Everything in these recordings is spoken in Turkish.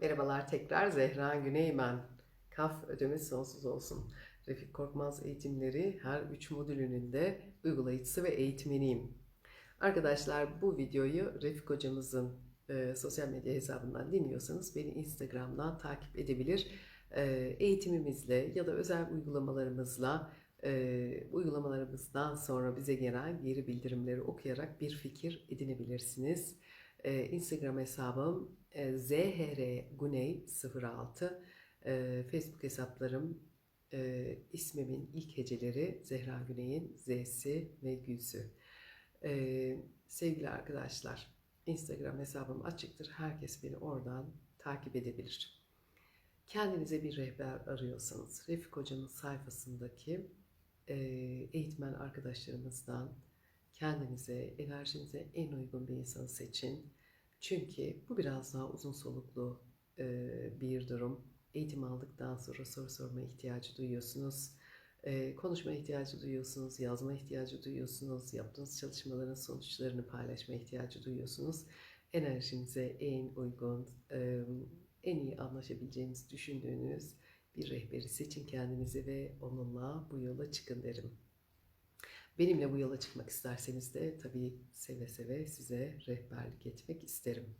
Merhabalar tekrar Zehra Güneymen. Kaf ödemesi sonsuz olsun. Refik Korkmaz eğitimleri her üç modülünün de uygulayıcısı ve eğitmeniyim. Arkadaşlar bu videoyu Refik hocamızın e, sosyal medya hesabından dinliyorsanız beni Instagram'dan takip edebilir. E, eğitimimizle ya da özel uygulamalarımızla e, uygulamalarımızdan sonra bize gelen geri bildirimleri okuyarak bir fikir edinebilirsiniz. E, Instagram hesabım e, zhrguney06 e, Facebook hesaplarım e, ismimin ilk heceleri Zehra Güney'in Z'si ve Gülsü. E, sevgili arkadaşlar, Instagram hesabım açıktır. Herkes beni oradan takip edebilir. Kendinize bir rehber arıyorsanız, Refik Hoca'nın sayfasındaki e, eğitmen arkadaşlarımızdan kendinize, enerjinize en uygun bir insanı seçin. Çünkü bu biraz daha uzun soluklu e, bir durum. Eğitim aldıktan sonra soru sorma ihtiyacı duyuyorsunuz. E, konuşma ihtiyacı duyuyorsunuz, yazma ihtiyacı duyuyorsunuz, yaptığınız çalışmaların sonuçlarını paylaşma ihtiyacı duyuyorsunuz. Enerjinize en uygun, e, en iyi anlaşabileceğinizi düşündüğünüz bir rehberi seçin kendinize ve onunla bu yola çıkın derim. Benimle bu yola çıkmak isterseniz de tabii seve seve size rehberlik etmek isterim.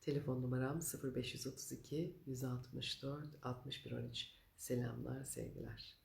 Telefon numaram 0532 164 6113. Selamlar, sevgiler.